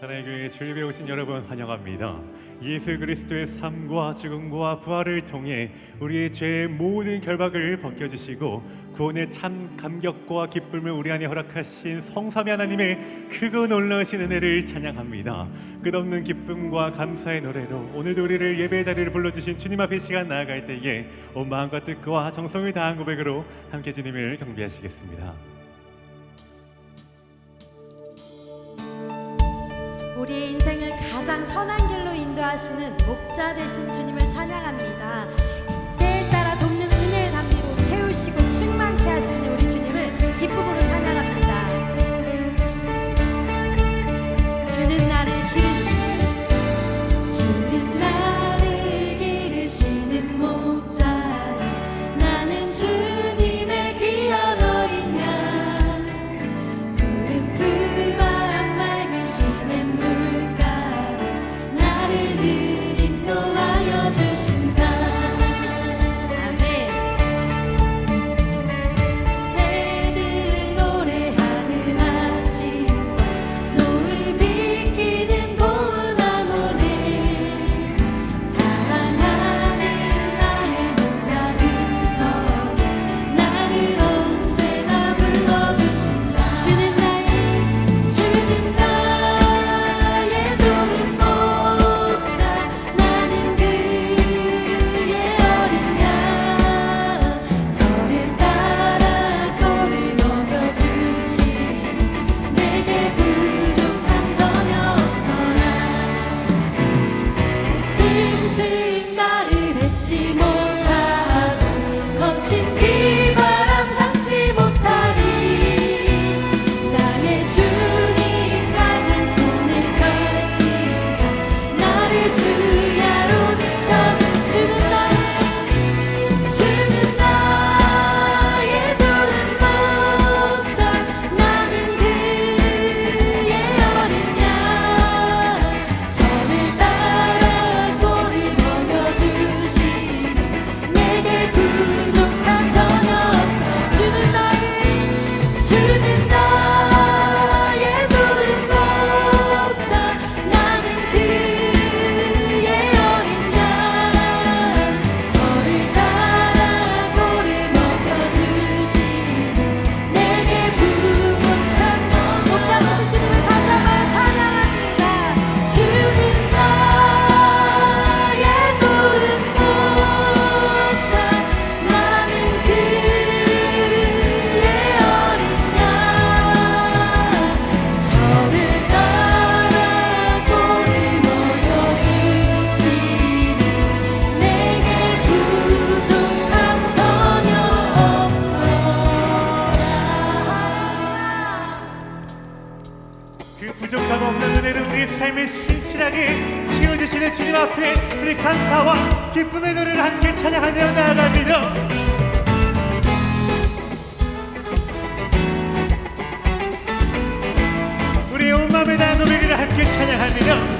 사랑의 교회 주일 배우신 여러분 환영합니다. 예수 그리스도의 삶과 죽음과 부활을 통해 우리의 죄의 모든 결박을 벗겨주시고 구원의 참 감격과 기쁨을 우리 안에 허락하신 성삼위 하나님의 크고 놀라우신 은혜를 찬양합니다. 끝없는 기쁨과 감사의 노래로 오늘도 우리를 예배 자리를 불러주신 주님 앞에 시간 나아갈 때에 온 마음과 뜻과 정성을 다한 고백으로 함께 주님을 경배하시겠습니다. 우리의 인생을 가장 선한 길로 인도하시는 목자 되신 주님을 찬양합니다. 삶을 신실하게 채워주시는 주님 앞에 우리 감사와 기쁨의 노래를 함께 찬양하며 나아갑니다. 우리 온 마음을 다한 노래를 함께 찬양합니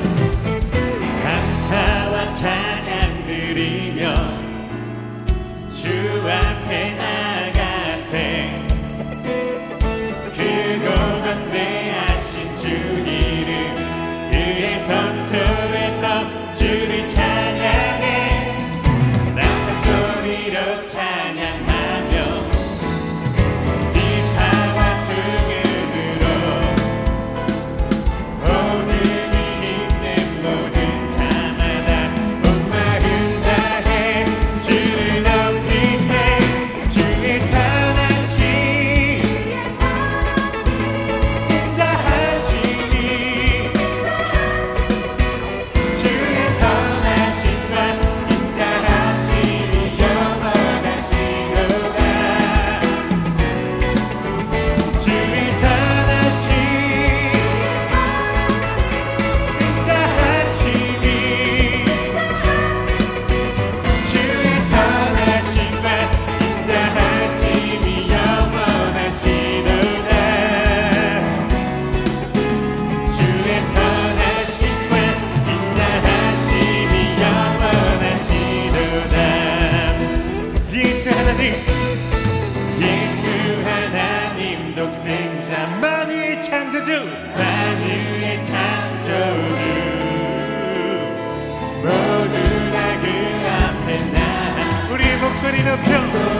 rid of him.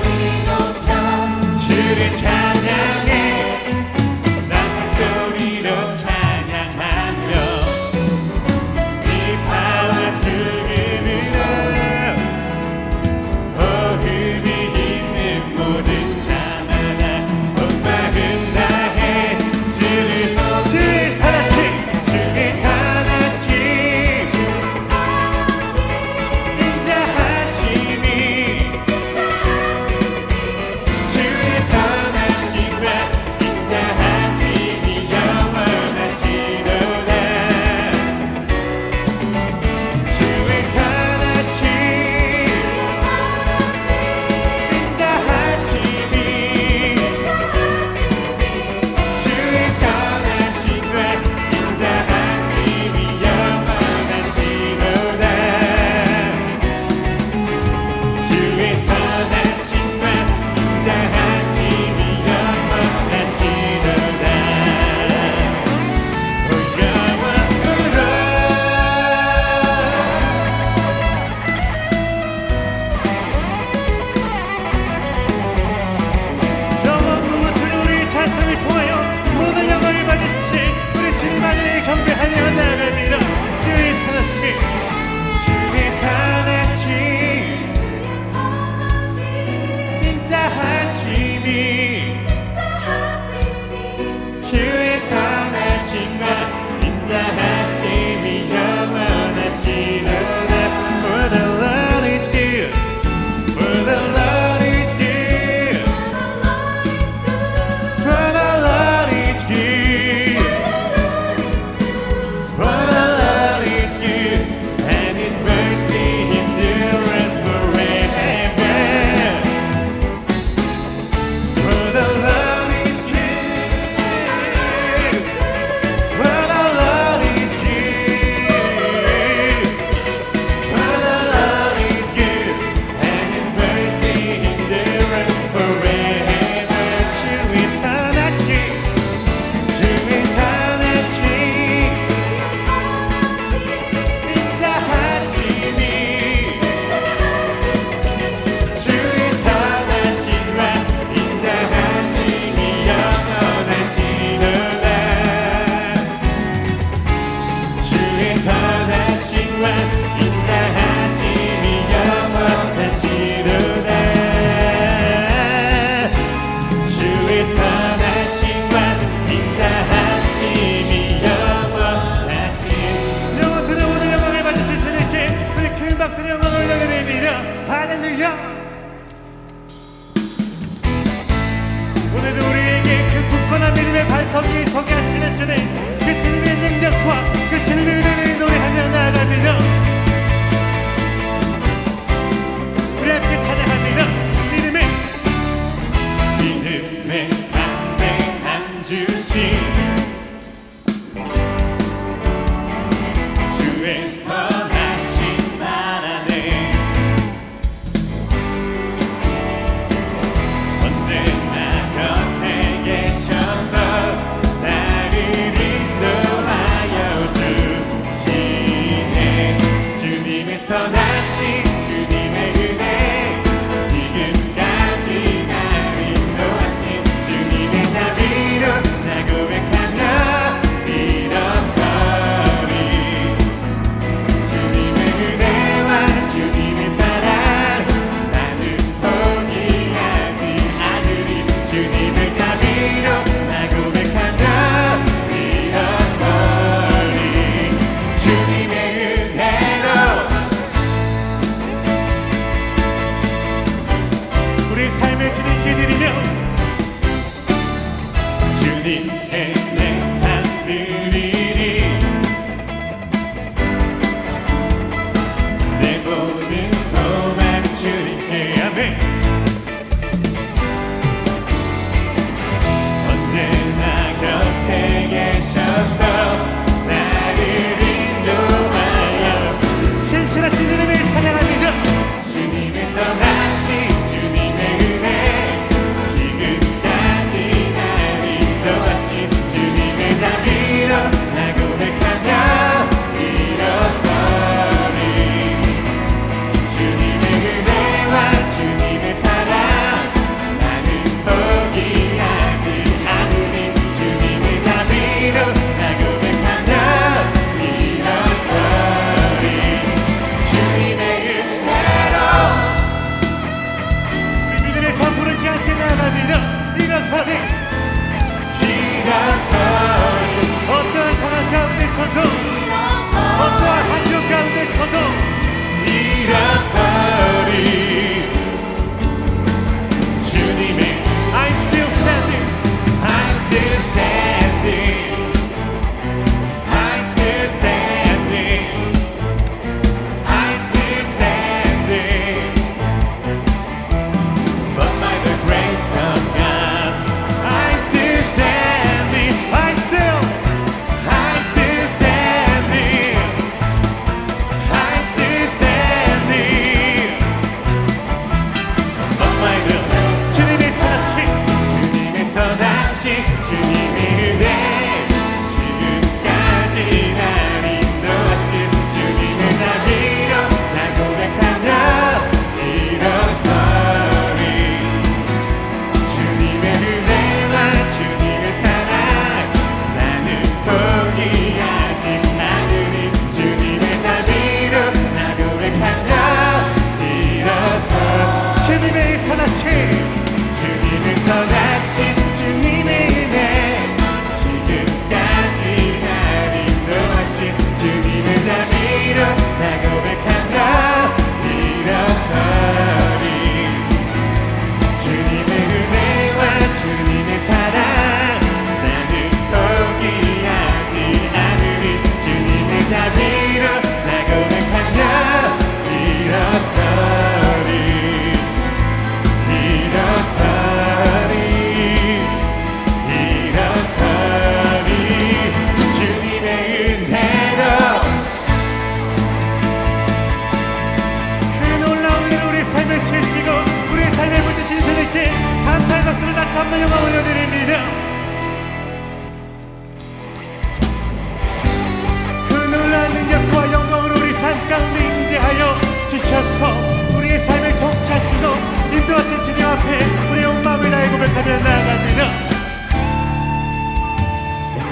걸어 나갑니다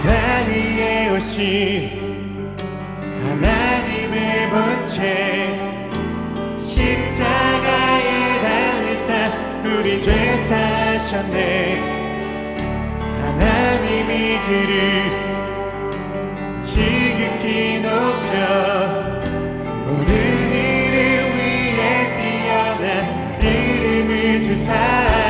나리에 오신 하나님의 본체 십자가에 달리사 우리 죄 사셨네. 하나님이 그를 지극히 높여 모든 이름 위해 뛰어난 이름을 주사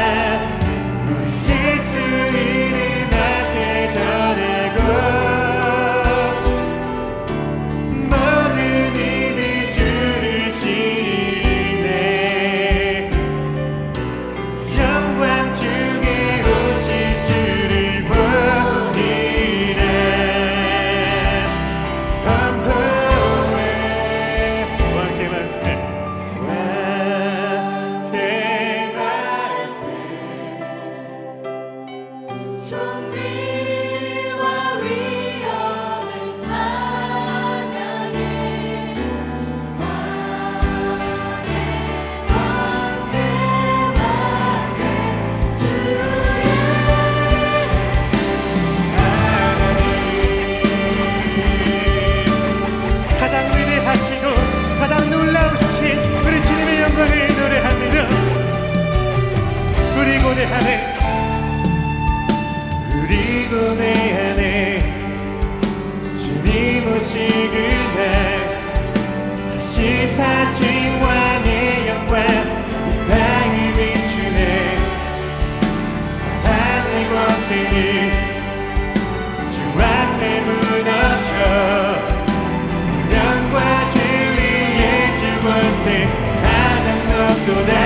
good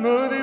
moody.